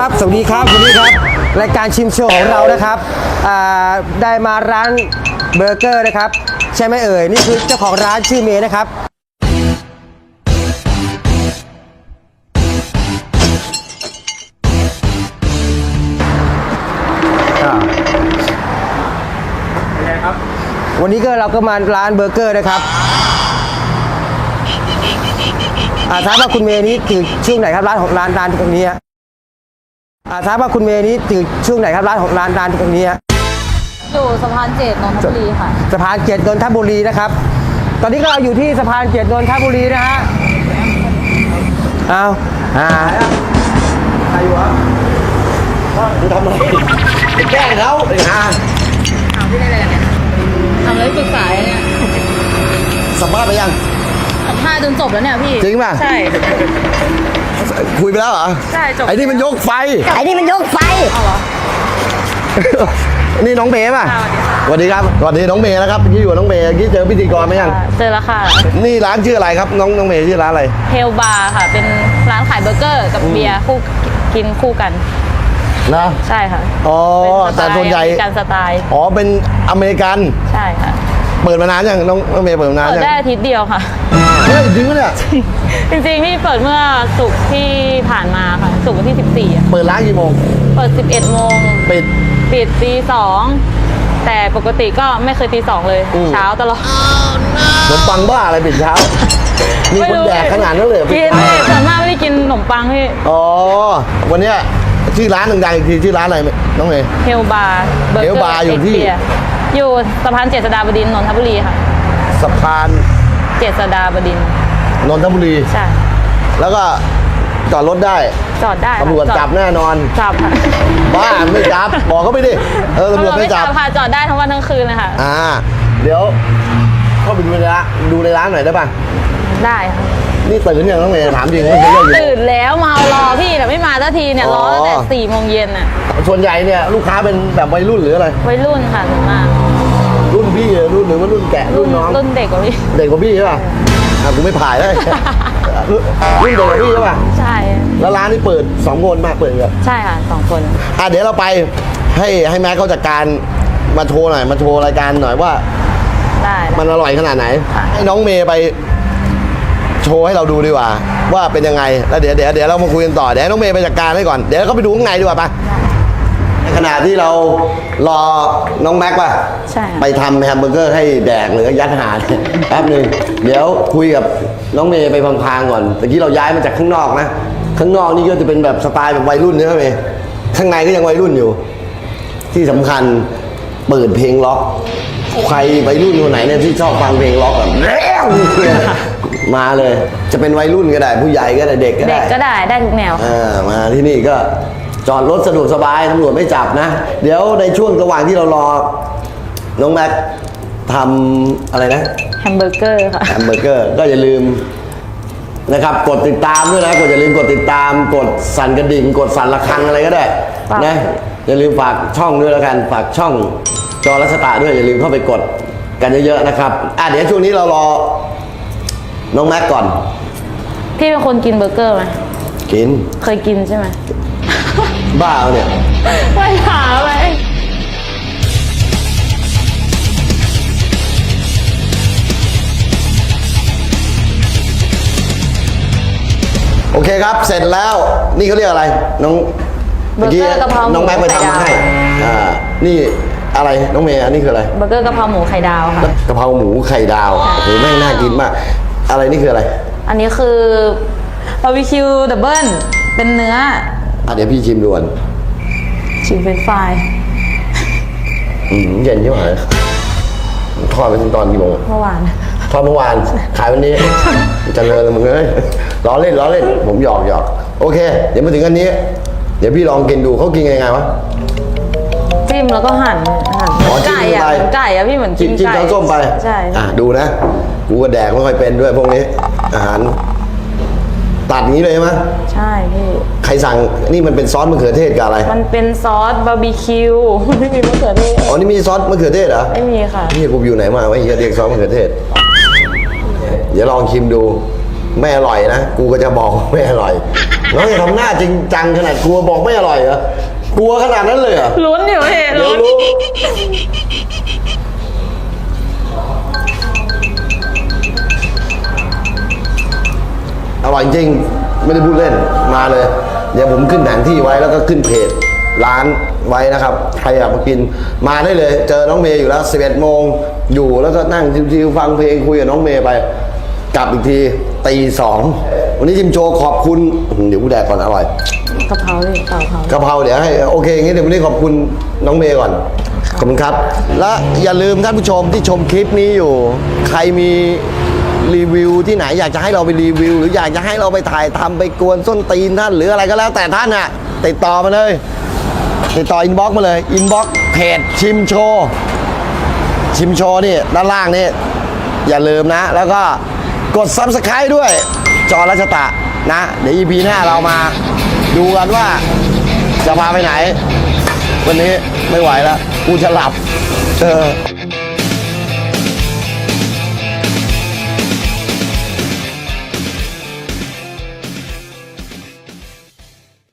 สวัสดีครับวันนี้ครับรายการชิมโชว์ของเรานะครับอ่าได้มาร้านเบอร์เกอร์นะครับ ใช่ไหมเอ่ยนี่คือเจ้าของร้านชื่อเมย์นะครับวันนี้ก็เราก็มาร้านเบอร์เกอร์นะครับอาทราบว่าคุณเมย์นี้อยู่ช่วงไหนครับร้านของร้านร้านตรงนี้ฮะ อาทราบว่าคุณเมย์นี้อยู่ช่วงไหนครับร้านของร้านร้านตรงนี้ฮะอยู่สะพานเจ็ดนนทบุรีค่ะ สะพานเจ็ดนนทบุรีนะครับ ตอนนี้ก็เราอยู่ที่สะพานเจ็ดนนทบุรีนะฮะเอาอ่าใครอยู่วะดูทำอะไรแกล้งเขาไอ้ห่าถามพี่ได้เลยเนี่ยทำเลยปรึกษาเนี่ยสัมภาษณ์ไปยังสัมภาษณ์จนจบแล้วเนี่ยพี่ จริงป่ะ ใช่ คุยไปแล้วเหรอใช่จบไอ้นี่มันยกไฟ ไอ้นี่มันยกไฟ เอาเหรอ นี่น้องเมย์ป่ะค่ะ สวัสดีครับสวัสดีน้องเมย์นะครับเมื่อกี้อยู่กับน้องเมย์เมื่อกี้เจอพิธีกรไหมยังเจอแล้วค่ะ นี่ร้านชื่ออะไรครับ น้องน้องเมย์ชื่อร้านอะไร เฮลบาร์ค่ะ เป็นร้านขายเบอร์เกอร์กับเบียร์คู่กินคู่กัน นะใช่ค่ะอ๋อเป็นสไแต่ส่วนใหญ่อเมริกันสไตล์ อ๋อเป็นอเมริกัน ใช่ค่ะ เปิดมานานยังน้องน้องเมย์เปิดมานานเปิดยังได้อาทิตย์เดียวค่ะ เฮ้ยจริงปะเนี่ยจริงๆพี่เปิดเมื่อศุกร์ที่ผ่านมาค่ะศุกร์วันที่ 14อะเปิดร้านกี่โมงเปิด 11 โมง ปิด ปิดตีสองแต่ปกติก็ไม่เคยตีสองเลย อืม เช้าตลอดขนมปังบ้าอะไรปิดเช้า มีคนแดกขนาดนั้นเลยเหรอกิปิดนเช้าส่วนมากไม่ได้กินขนมปังพี่อ๋อวันเนี้ยชื่อร้านดังๆอีกทีชื่อร้านอะไรน้องเมย์ เฮลบาร์เบอร์เกอ Hell ร์ Bar อยู่ที่อยู่ สะพานเจษฎาบดินทร์นนทบุรีค่ะ สะพานเจษฎาบดินทร์นนทบุรี ใช่ แล้วก็จอดรถได้จอดได้ค่ะตำรวจอดจับแน่นอน จับค่ะบ้าไม่จับ บอกเขาไปดิเออตำรวจไม่จับ ค่ะจอดได้ทั้งวันทั้งคืนเลยค่ะ อ่า เดี๋ยวเข้าไปดูในร้านดูในร้านหน่อยได้ป่ะ ได้ค่ะ นี่ตื่นยังน้องเมย์ถามจริงไม่เคยเลิกอยู่ ตื่นแล้วมารอพี่แต่ไม่มาสักทีเนี่ยรอตั้งแต่อ๋อ สี่โมงเย็นน่ะส่วนใหญ่เนี่ยลูกค้าเป็นแบบวัยรุ่นหรืออะไร วัยรุ่นค่ะส่วนมากรุ่นพี่หรือรุ่นหรือว่ารุ่นแกะรุ่นน้อง รุ่นเด็กกว่าพี่ เด็กกว่าพี่ใช่ป่ะอะกูไม่ผ่ายได้รุ่นรุ่นเด็กกว่าพี่ใช่ป่ะ ใช่แล้วร้านนี่เปิดสองคนมากเปิดเหรอใช่ค่ะสองคนอะเดี๋ยวเราไปให้ให้แม็กเขาจัดการมาโชว์หน่อยมาโชว์รายการหน่อยว่า ได้ มันอร่อยขนาดไหน ค่ะ ให้น้องเมย์ไป โชว์ให้เราดูดีกว่า ว่าเป็นยังไงแล้วเดี๋ยวเดี๋ยวเดี๋ยวเรามาคุยกันต่อเดี๋ยวให้น้องเมย์ไปจัดการให้ก่อนเดี๋ยวเขาไปดูข้างในดีกว่าปะในขณะที่เรารอน้องแม็กป่ะใช่ค่ะ ไปทำแฮมเบอร์เกอร์ให้แดกหรือยัดหา แป๊บหนึ่งเดี๋ยวคุยกับน้องเมย์ไปพลางๆก่อนตะกี้เราย้ายมาจากข้างนอกนะข้างนอกนี่ก็จะเป็นแบบสไตล์แบบวัยรุ่นใช่ไหมเมย์ข้างในก็ยังวัยรุ่นอยู่ ที่สำคัญเปิดเพลงล็อก ใครวัยรุ่นคนไหนเนี่ยที่ชอบฟังเพลงล็อกแบบแล้วมาเลย จะเป็นวัยรุ่นก็ได้ ผู้ใหญ่ก็ได้เด็กก็เด็ได้กก็ได้ได้ทุกแนวอ่ามาที่นี่ก็จอดรถสะดวกสบายตำรวจไม่จับนะ เดี๋ยวในช่วงระหว่างที่เรารอน้องแม็กทำอะไรนะแฮมเบอร์เกอร์ค่ะแฮมเบอร์เกอร์ก็อย่าลืมนะครับ กดติดตามด้วยนะกดอย่าลืมกดติดตาม กดสั่นกระดิ่ง กดสั่นระฆังอะไรก็ได้ ฝาก นะอย่าลืมฝากช่องด้วยแล้วกันฝากช่องจอรัชตาด้วยอย่าลืมเข้าไปกดกันเยอะๆนะครับอะเดี๋ยวช่วงนี้เรารอน้องแม็กก่อน พี่เป็นคนกินเบอร์เกอร์ไหมกินเคยกินใช่ไหม บ้าเอาเนี่ยไม่ถามไหมโอเคครับ เสร็จแล้วนี่เขาเรียกอะไร น้อง เบอร์เกอร์กะเพราหมูน้องแม็กไปทำมาให้ไข่ดาว อ่านี่อะไรน้องเมย์อันนี้คืออะไรเบอร์เกอร์กะเพราหมูไข่ดาวค่ะ กะเพราหมูไข่ดาวโอ้โหแม่งน่ากินมาก อะไรนี่คืออะไรอันนี้คือบาร์บีคิวดับเบิลเป็นเนื้ออะเดี๋ยวพี่ชิมด่วนชิมเฟรนช์ฟรายอืมเย็นใช่ไหมทอดไปถึงตอนกี่โมงเมื่อวาน ทอดเมื่อวานขายวันนี้เจะเลยมึงเอ้ยล้อเล่นล้อเล่นผมหยอกหยอกโอเค เดี๋ยวมาถึงอันนี้ เดี๋ยวพี่ลองกินดูเขากินยังไงวะ จิ้มแล้วก็หั่นหั่นอ๋อจิ้มไก่อะลงไปเหมือนไก่อะพี่เหมือนจิ้กิมนจิ้มไก่น้ำส้มไปใช่อะดูนะ กูก็แดกไม่ค่อยเป็นด้วยพวกนี้ อาหาร ตัดงี้เลยใช่ไหมใช่พี่ ใครสั่งนี่มันเป็นซอสมะเขือเทศกับอะไร มันเป็นซอสบาร์บีคิว ไม่มีมะเขือเทศอ๋อ นี่มีซอสมะเขือเทศเหรอ ไม่มีค่ะ นี่กูอยู่ไหนมาวะไอ้เหี้ยเรียกซอสมะเขือเทศ เดี๋ยวลองชิมดู ไม่อร่อยนะกูก็จะบอกว่าไม่อร่อยน้องอย่าทำหน้าจริงจังขนาดกลัวบอกไม่อร่อยเหรอกลัวขนาดนั้นเลยเหรอลุ้นอยู่พี่เดี๋ยวลุ้นรู้อร่อยจริงไม่ได้พูดเล่นมาเลย เดี๋ยวผมขึ้นแผนที่ไว้แล้วก็ขึ้นเพจร้านไว้นะครับ ใครอยากมากินมาได้เลย เจอน้องเมย์อยู่แล้ว 11โมงอยู่แล้วก็นั่งชิวๆฟังเพลงคุยกับน้องเมย์ไป กลับอีกทีตีสองวันนี้จิมโจขอบคุณอื้อเดี๋ยวกูแดกก่อนอร่อยกะเพราพี่เปล่ากะเพรากะเพราเดี๋ยวให้โอเคงั้นเดี๋ยววันนี้ขอบคุณน้องเมย์ก่อนขอบคุณครับ และอย่าลืมท่านผู้ชมที่ชมคลิปนี้อยู่ ใครมีรีวิวที่ไหนอยากจะให้เราไปรีวิว หรืออยากจะให้เราไปถ่ายทำไปกวนส้นตีนท่านหรืออะไรก็แล้วแต่ท่านน่ะติดต่อมาเลย ติดต่ออินบ็อกมาเลยอินบ็อกเพจชิมโชว์ ชิมโชว์นี่ด้านล่างนี่อย่าลืมนะ แล้วก็ กด Subscribe ด้วย จอรัชตะนะ เดี๋ยว EP หน้าเรามาดูกันว่าจะพาไปไหน วันนี้ไม่ไหวแล้ว กูจะหลับ เออ